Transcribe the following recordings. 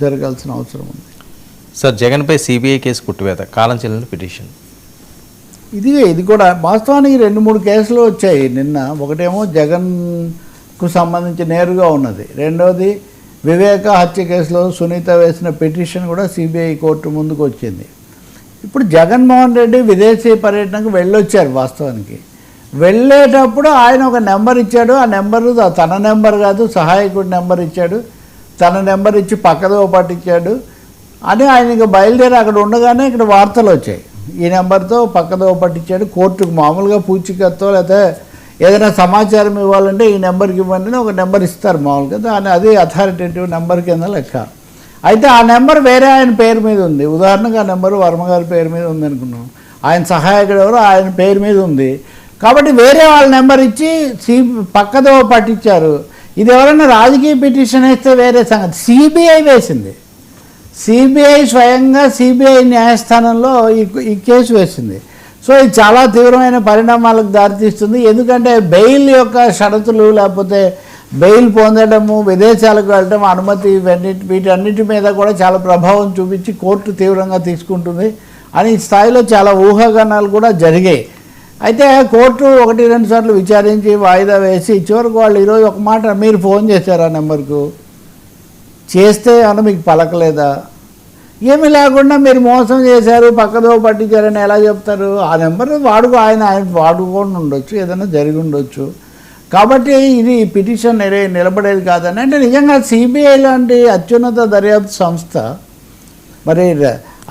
జరగాల్సిన అవసరం ఉంది. సార్ జగన్పై సిబిఐ కేసు కుట్టివేత కాలం చెల్లిన పిటిషన్. ఇది ఇది కూడా వాస్తవానికి రెండు మూడు కేసులు వచ్చాయి. నిన్న ఒకటేమో జగన్కు సంబంధించి నేరుగా ఉన్నది. రెండవది వివేక హత్య కేసులో సునీత వేసిన పిటిషన్ కూడా సిబిఐ కోర్టు ముందుకు వచ్చింది. ఇప్పుడు జగన్మోహన్ రెడ్డి విదేశీ పర్యటనకు వెళ్ళొచ్చారు వాస్తవానికి. వెళ్ళేటప్పుడు ఆయన ఒక నెంబర్ ఇచ్చాడు. ఆ నెంబరు తన నెంబర్ కాదు సహాయకుడి నెంబర్ ఇచ్చాడు. తన నెంబర్ ఇచ్చి పక్కదో పట్టించాడు అని ఆయన ఇంకా బయలుదేరి అక్కడ ఉండగానే ఇక్కడ వార్తలు వచ్చాయి. ఈ నెంబర్తో పక్కదో పట్టించాడు. కోర్టుకు మామూలుగా పూచికత్తో లేకపోతే ఏదైనా సమాచారం ఇవ్వాలంటే ఈ నెంబర్కి ఇవ్వండి ఒక నెంబర్ ఇస్తారు మామూలుగా. దాని అది అథారిటేటివ్ నెంబర్ కింద లెక్క. అయితే ఆ నెంబర్ వేరే ఆయన పేరు మీద ఉంది. ఉదాహరణకు ఆ నెంబర్ వర్మ గారి పేరు మీద ఉంది అనుకున్నాం. ఆయన సహాయకుడు ఎవరు ఆయన పేరు మీద ఉంది. కాబట్టి వేరే వాళ్ళ నెంబర్ ఇచ్చి సి పక్కదో పట్టించారు. ఇది ఎవరైనా రాజకీయ పిటిషన్ వేస్తే వేరే సంగతి సిబిఐ వేసింది. సిబిఐ స్వయంగా సిబిఐ న్యాయస్థానంలో ఈ ఈ కేసు వేసింది. సో ఇది చాలా తీవ్రమైన పరిణామాలకు దారితీస్తుంది. ఎందుకంటే బెయిల్ యొక్క షరతులు లేకపోతే బెయిల్ పొందడము విదేశాలకు వెళ్ళడం అనుమతి ఇవన్నిటి వీటన్నిటి మీద కూడా చాలా ప్రభావం చూపించి కోర్టు తీవ్రంగా తీసుకుంటుంది. అని స్థాయిలో చాలా ఊహాగానాలు కూడా జరిగాయి. అయితే కోర్టు ఒకటి రెండు సార్లు విచారించి వాయిదా వేసి చివరికి వాళ్ళు ఈరోజు ఒక మాట మీరు ఫోన్ చేశారు ఆ నెంబర్కు? చేస్తే అన్న మీకు పలకలేదా? ఏమి లేకుండా మీరు మోసం చేశారు పక్కదో పట్టించారని ఎలా చెప్తారు? ఆ నెంబర్ వాడుకో ఆయన ఆయన వాడుకొని ఉండొచ్చు ఏదైనా జరిగి ఉండొచ్చు. కాబట్టి ఇది పిటిషన్ నిలబడేది కాదని అంటే నిజంగా సిబిఐ లాంటి అత్యున్నత దర్యాప్తు సంస్థ మరి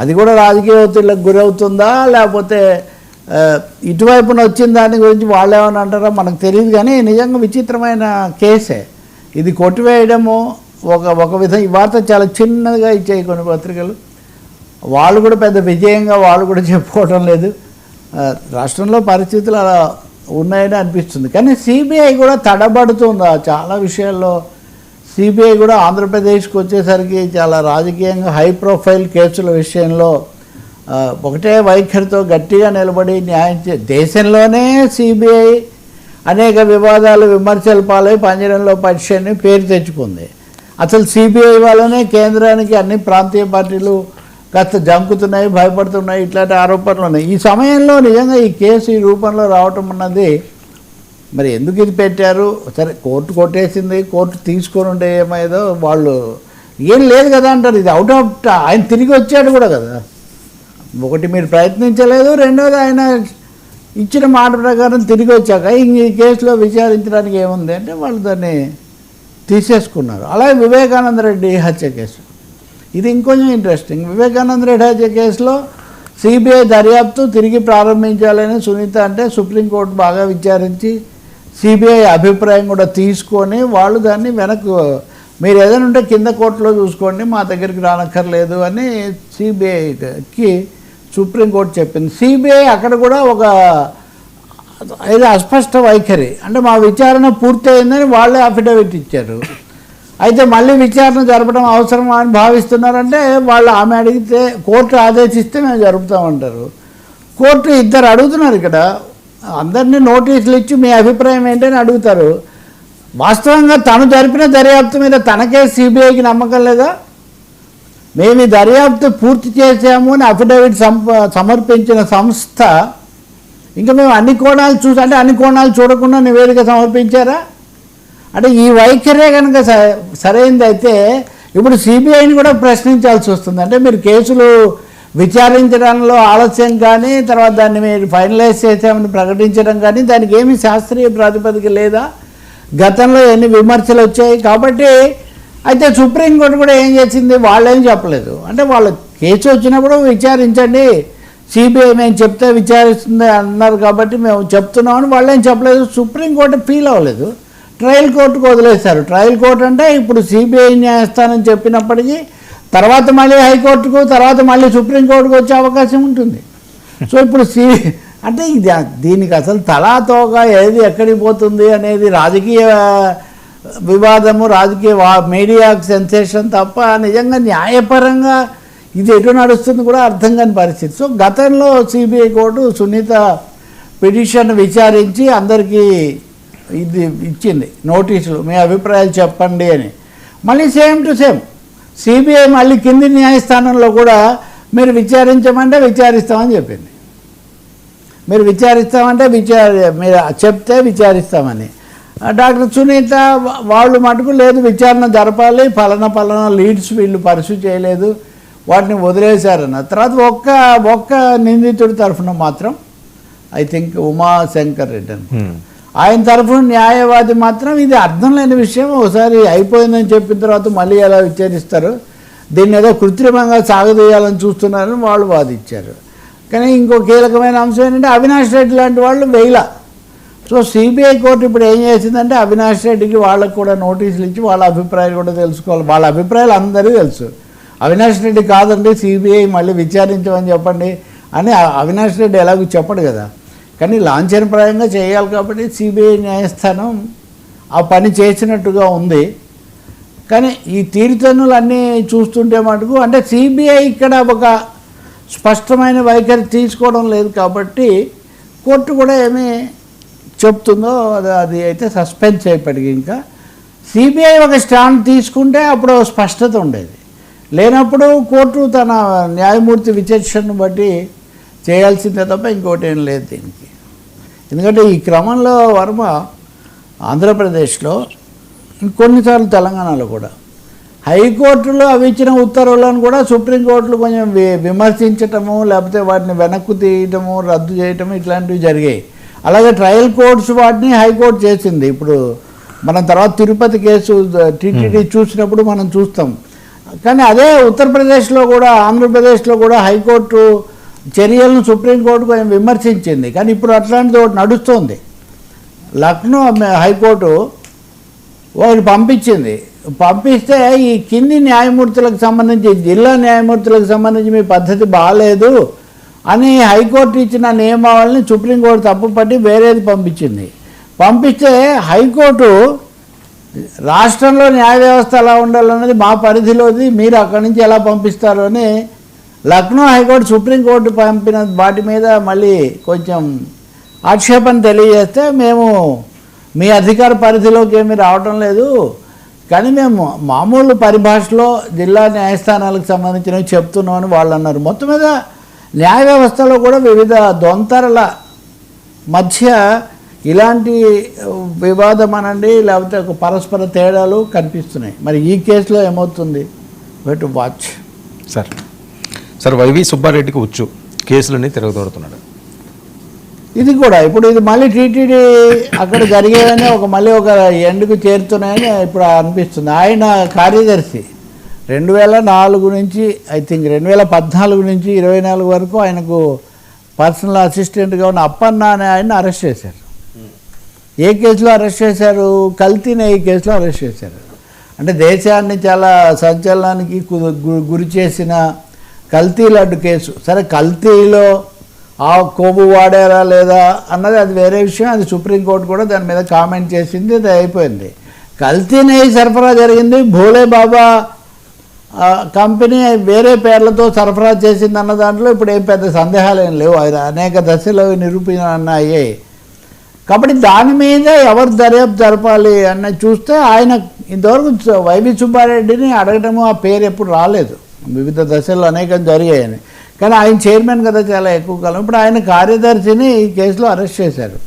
అది కూడా రాజకీయ ఒత్తిళ్ళకు గురవుతుందా? లేకపోతే ఇటువైపున వచ్చిన దాని గురించి వాళ్ళు ఏమని అంటారో మనకు తెలియదు కానీ నిజంగా విచిత్రమైన కేసే. ఇది కొట్టివేయడము ఒక ఒక విధం ఈ వార్త చాలా చిన్నదిగా ఇచ్చాయి కొన్ని పత్రికలు. వాళ్ళు కూడా పెద్ద విజయంగా వాళ్ళు కూడా చెప్పుకోవడం లేదు. రాష్ట్రంలో పరిస్థితులు అలా ఉన్నాయని అనిపిస్తుంది. కానీ సిబిఐ కూడా తడబడుతుంది చాలా విషయాల్లో. సిబిఐ కూడా ఆంధ్రప్రదేశ్కి వచ్చేసరికి చాలా రాజకీయంగా హై ప్రొఫైల్ కేసుల విషయంలో ఒకటే వైఖరితో గట్టిగా నిలబడి న్యాయం చే దేశంలోనే సిబిఐ అనేక వివాదాలు విమర్శల పాలై పంజరంలో పక్షాన్ని పేరు తెచ్చుకుంది. అసలు సిబిఐ వల్లనే కేంద్రానికి అన్ని ప్రాంతీయ పార్టీలు కాస్త జంకుతున్నాయి భయపడుతున్నాయి ఇట్లాంటి ఆరోపణలు ఉన్నాయి. ఈ సమయంలో నిజంగా ఈ కేసు ఈ రూపంలో రావటం అన్నది మరి ఎందుకు ఇది పెట్టారు? సరే కోర్టు కొట్టేసింది కోర్టు తీసుకొని ఉంటే ఏమైందో వాళ్ళు ఏం లేదు కదా అంటారు. ఇది అవుట్ ఆఫ్ ఆయన తిరిగి వచ్చాడు కూడా కదా. ఒకటి మీరు ప్రయత్నించలేదు రెండోది ఆయన ఇచ్చిన మాట ప్రకారం తిరిగి వచ్చాక ఈ కేసులో విచారించడానికి ఏముంది అంటే వాళ్ళు దాన్ని తీసేసుకున్నారు. అలాగే వివేకానంద రెడ్డి హత్య కేసు. ఇది ఇంకొంచెం ఇంట్రెస్టింగ్ వివేకానంద రెడ్డి హత్య కేసులో సిబిఐ దర్యాప్తు తిరిగి ప్రారంభించాలని సునీత అంటే సుప్రీంకోర్టు బాగా విచారించి సిబిఐ అభిప్రాయం కూడా తీసుకొని వాళ్ళు దాన్ని వెనక్కు మీరు ఏదైనా ఉంటే కింద కోర్టులో చూసుకోండి మా దగ్గరికి రానక్కర్లేదు అని సిబిఐకి సుప్రీంకోర్టు చెప్పింది. సిబిఐ అక్కడ కూడా ఒక ఇది అస్పష్ట వైఖరి. అంటే మా విచారణ పూర్తయిందని వాళ్ళే అఫిడవిట్ ఇచ్చారు. అయితే మళ్ళీ విచారణ జరపడం అవసరమా అని భావిస్తున్నారంటే వాళ్ళు ఆమె అడిగితే కోర్టు ఆదేశిస్తే మేము జరుపుతామంటారు కోర్టు ఇద్దరు అడుగుతున్నారు ఇక్కడ. అందరినీ నోటీసులు ఇచ్చి మీ అభిప్రాయం ఏంటని అడుగుతారు. వాస్తవంగా తను జరిపిన దర్యాప్తు మీద తనకే సిబిఐకి నమ్మకం లేదా? మేము ఈ దర్యాప్తు పూర్తి చేసాము అని అఫిడవిట్ సంప సమర్పించిన సంస్థ. ఇంకా మేము అన్ని కోణాలు చూసి అంటే అన్ని కోణాలు చూడకుండా నివేదిక సమర్పించారా? అంటే ఈ వైఖరే కనుక స- అయితే ఇప్పుడు సిబిఐని కూడా ప్రశ్నించాల్సి వస్తుంది. అంటే మీరు కేసులు విచారించడంలో ఆలస్యం కానీ తర్వాత దాన్ని మీరు ఫైనలైజ్ చేసామని ప్రకటించడం కానీ దానికి ఏమీ శాస్త్రీయ ప్రాతిపదిక లేదా? గతంలో ఎన్ని విమర్శలు వచ్చాయి? కాబట్టి అయితే సుప్రీంకోర్టు కూడా ఏం చేసింది? వాళ్ళేం చెప్పలేదు. అంటే వాళ్ళ కేసు వచ్చినప్పుడు విచారించండి. సిబిఐ మేము చెప్తే విచారిస్తుంది అన్నారు కాబట్టి మేము చెప్తున్నామని వాళ్ళేం చెప్పలేదు. సుప్రీంకోర్టు ఫీల్ అవ్వలేదు. ట్రయల్ కోర్టుకు వదిలేశారు. ట్రయల్ కోర్టు అంటే ఇప్పుడు సిబిఐ న్యాయస్థానం చెప్పినప్పటికీ తర్వాత మళ్ళీ హైకోర్టుకు తర్వాత మళ్ళీ సుప్రీంకోర్టుకు వచ్చే అవకాశం ఉంటుంది. సో ఇప్పుడు సి అంటే ఇది దీనికి అసలు తలాతోగా ఏది ఎక్కడికి పోతుంది అనేది రాజకీయ వివాదము రాజకీయ వా మీడియా సెన్సేషన్ తప్ప నిజంగా న్యాయపరంగా ఇది ఎటు నడుస్తుంది కూడా అర్థం కాని పరిస్థితి. సో గతంలో సిబిఐ కోర్టు సునీత పిటిషన్ విచారించి అందరికీ ఇది ఇచ్చింది నోటీసులు మీ అభిప్రాయాలు చెప్పండి అని. మళ్ళీ సేమ్ టు సేమ్ సిబిఐ మళ్ళీ కింది న్యాయస్థానంలో కూడా మీరు విచారించమంటే విచారిస్తామని చెప్పింది. మీరు విచారిస్తామంటే విచారి మీరు చెప్తే విచారిస్తామని. డాక్టర్ సునీత వాళ్ళు మటుకు లేదు విచారణ జరపాలి ఫలానా ఫలానా లీడ్స్ వీళ్ళు పర్సూ చేయలేదు వాటిని వదిలేశారన్న. తర్వాత ఒక్క ఒక్క నిందితుడి తరఫున మాత్రం ఐ థింక్ ఉమాశంకర్ రెడ్డి అని. ఆయన తరఫున న్యాయవాది మాత్రం ఇది అర్థం లేని విషయం ఒకసారి అయిపోయిందని చెప్పిన తర్వాత మళ్ళీ ఎలా విచారిస్తారు దీన్ని ఏదో కృత్రిమంగా సాగదీయాలని చూస్తున్నారని వాళ్ళు వాదించారు. కానీ ఇంకో కీలకమైన అంశం ఏంటంటే అవినాష్ రెడ్డి లాంటి వాళ్ళు వేయల సో సిబిఐ కోర్టు ఇప్పుడు ఏం చేసిందంటే అవినాష్ రెడ్డికి వాళ్ళకు కూడా నోటీసులు ఇచ్చి వాళ్ళ అభిప్రాయాలు కూడా తెలుసుకోవాలి. వాళ్ళ అభిప్రాయాలు అందరికీ తెలుసు. అవినాష్ రెడ్డి కాదండి సిబిఐ మళ్ళీ విచారించమని చెప్పండి అని అవినాష్ రెడ్డి ఎలాగో చెప్పడు కదా. కానీ లాంఛనప్రాయంగా చేయాలి కాబట్టి సిబిఐ న్యాయస్థానం ఆ పని చేసినట్టుగా ఉంది. కానీ ఈ తీరుతన్నులు అన్నీ చూస్తుంటే మటుకు అంటే సిబిఐ ఇక్కడ ఒక స్పష్టమైన వైఖరి తీసుకోవడం లేదు కాబట్టి కోర్టు కూడా ఏమి చెప్తుందో అది అది అయితే సస్పెండ్ అయిపోయింది ఇంకా. సిబిఐ ఒక స్టాండ్ తీసుకుంటే అప్పుడు స్పష్టత ఉండేది. లేనప్పుడు కోర్టు తన న్యాయమూర్తి విచక్షణను బట్టి చేయాల్సిందే తప్ప ఇంకోటి ఏం లేదు దీనికి. ఎందుకంటే ఈ క్రమంలో వర్మ ఆంధ్రప్రదేశ్లో కొన్నిసార్లు తెలంగాణలో కూడా హైకోర్టులో అవి ఇచ్చిన ఉత్తర్వులను కూడా సుప్రీంకోర్టులు కొంచెం వి- విమర్శించటము లేకపోతే వాటిని వెనక్కు తీయటము రద్దు చేయటము ఇట్లాంటివి జరిగాయి. అలాగే ట్రయల్ కోర్ట్స్ వాటిని హైకోర్టు చేసింది. ఇప్పుడు మనం తర్వాత తిరుపతి కేసు టీటీడీ చూసినప్పుడు మనం చూస్తాం. కానీ అదే ఉత్తరప్రదేశ్లో కూడా ఆంధ్రప్రదేశ్లో కూడా హైకోర్టు చర్యలను సుప్రీంకోర్టు కొంచెం విమర్శించింది. కానీ ఇప్పుడు అట్లాంటిది ఒకటి నడుస్తోంది. లక్నో హైకోర్టు ఒకటి పంపించింది. పంపిస్తే ఈ కింది న్యాయమూర్తులకు సంబంధించి జిల్లా న్యాయమూర్తులకు సంబంధించి మీ పద్ధతి బాగాలేదు అని హైకోర్టు ఇచ్చిన నియమావళిని సుప్రీంకోర్టు తప్పుపట్టి వేరేది పంపించింది. పంపిస్తే హైకోర్టు రాష్ట్రంలో న్యాయ వ్యవస్థ ఎలా ఉండాలన్నది మా పరిధిలోది మీరు అక్కడి నుంచి ఎలా పంపిస్తారు అని లక్నో హైకోర్టు సుప్రీంకోర్టు పంపిన వాటి మీద మళ్ళీ కొంచెం ఆక్షేపణ తెలియజేస్తే మేము మీ అధికార పరిధిలోకి ఏమీ రావటం లేదు. కానీ మేము మామూలు పరిభాషలో జిల్లా న్యాయస్థానాలకు సంబంధించినవి చెప్తున్నామని వాళ్ళు అన్నారు మొత్తం మీద న్యాయ వ్యవస్థలో కూడా వివిధ దొంతరల మధ్య ఇలాంటి వివాదం అనండి లేకపోతే ఒక పరస్పర తేడాలు కనిపిస్తున్నాయి. మరి ఈ కేసులో ఏమవుతుంది? To watch. Sir sir Y సుబ్బారెడ్డికి వచ్చు కేసులన్నీ తిరగదోడుతున్నాడు. ఇది కూడా ఇప్పుడు ఇది మళ్ళీ టీటీడీ అక్కడ జరిగేవని ఒక మళ్ళీ ఒక ఎండుకు చేరుతున్నాయని ఇప్పుడు అనిపిస్తుంది. ఆయన కార్యదర్శి రెండు వేల నాలుగు నుంచి ఐ థింక్ రెండు వేల పద్నాలుగు నుంచి ఇరవై నాలుగు వరకు ఆయనకు పర్సనల్ అసిస్టెంట్గా ఉన్న అప్పన్న అనే ఆయన అరెస్ట్ చేశారు. ఏ కేసులో అరెస్ట్ చేశారు? కల్తీనే ఈ కేసులో అరెస్ట్ చేశారు. అంటే దేశాన్ని చాలా సంచలనానికి గు- గురి చేసిన కల్తీ లడ్డు కేసు. సరే కల్తీలో ఆ కొవ్వు వాడారా లేదా అన్నది అది వేరే విషయం. అది సుప్రీంకోర్టు కూడా దాని మీద కామెంట్ చేసింది అది అయిపోయింది. కల్తీ నెయ్యి సరఫరా జరిగింది. భోలే బాబా కంపెనీ వేరే పేర్లతో సరఫరా చేసింది అన్న దాంట్లో ఇప్పుడు ఏం పెద్ద సందేహాలు ఏం లేవు. అది అనేక దశలు నిరూపణ అయ్యాయి కాబట్టి దాని మీద ఎవరు దర్యాప్తు జరపాలి అన్న చూస్తే ఆయన ఇంతవరకు వైవి సుబ్బారెడ్డిని అడగడము ఆ పేరు ఎప్పుడు రాలేదు. వివిధ దశల్లో అనేకం జరిగాయని. కానీ ఆయన చైర్మన్ కదా చాలా ఎక్కువ కాలం. ఇప్పుడు ఆయన కార్యదర్శిని ఈ కేసులో అరెస్ట్ చేశారు.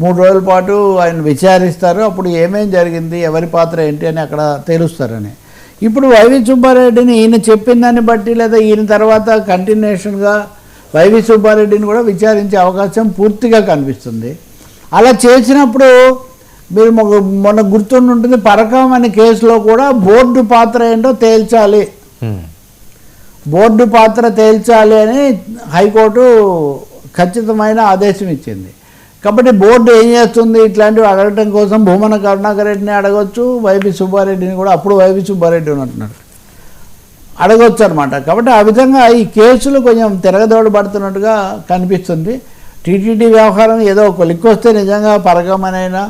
మూడు రోజుల పాటు ఆయన విచారిస్తారు. అప్పుడు ఏమేం జరిగింది? ఎవరి పాత్ర ఏంటి అని అక్కడ తెలుస్తారని. ఇప్పుడు వైవి సుబ్బారెడ్డిని ఈయన చెప్పిన దాన్ని బట్టి లేదా ఈయన తర్వాత కంటిన్యూషన్గా వైవి సుబ్బారెడ్డిని కూడా విచారించే అవకాశం పూర్తిగా కనిపిస్తుంది. అలా చేసినప్పుడు మీరు మొన్న గుర్తుండి ఉంటుంది పరకం అనే కేసులో కూడా బోర్డు పాత్ర ఏంటో తేల్చాలి. బోర్డు పాత్ర తేల్చాలి అని హైకోర్టు ఖచ్చితమైన ఆదేశం ఇచ్చింది. కాబట్టి బోర్డు ఏం చేస్తుంది? ఇట్లాంటివి అడగటం కోసం భూమన కరుణాకరెడ్డిని అడగొచ్చు వైవి సుబ్బారెడ్డిని కూడా అప్పుడు వైవి సుబ్బారెడ్డి ఉన్నట్టున్నాడు అడగొచ్చు అనమాట కాబట్టి ఆ విధంగా ఈ కేసులు కొంచెం తిరగదోడబడుతున్నట్టుగా కనిపిస్తుంది. టీటీడీ వ్యవహారం ఏదో ఒక లిక్ నిజంగా పరగమనైనా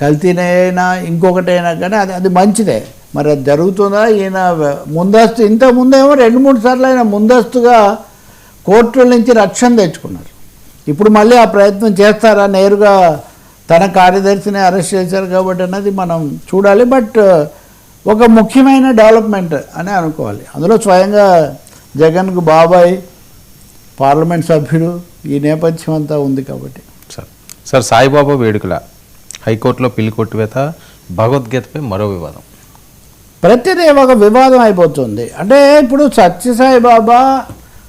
కల్తీనైనా ఇంకొకటైనా కానీ అది అది మంచిదే. మరి అది జరుగుతుందా? ఈయన ముందస్తు ఇంతకుముందేమో రెండు మూడు సార్లు ఆయన ముందస్తుగా కోర్టుల నుంచి రక్షణ తెచ్చుకున్నారు. ఇప్పుడు మళ్ళీ ఆ ప్రయత్నం చేస్తారా? నేరుగా తన కార్యదర్శిని అరెస్ట్ చేశారు కాబట్టి అన్నది మనం చూడాలి. బట్ ఒక ముఖ్యమైన డెవలప్మెంట్ అని అనుకోవాలి. అందులో స్వయంగా జగన్కు బాబాయ్ పార్లమెంట్ సభ్యుడు ఈ నేపథ్యం అంతా ఉంది కాబట్టి. సార్ సార్ సాయిబాబా వేడుకల హైకోర్టులో పిల్లి కొట్టివేత భగవద్గీతపై మరో వివాదం. ప్రతిదీ ఒక వివాదం అయిపోతుంది. అంటే ఇప్పుడు సత్యసాయి బాబా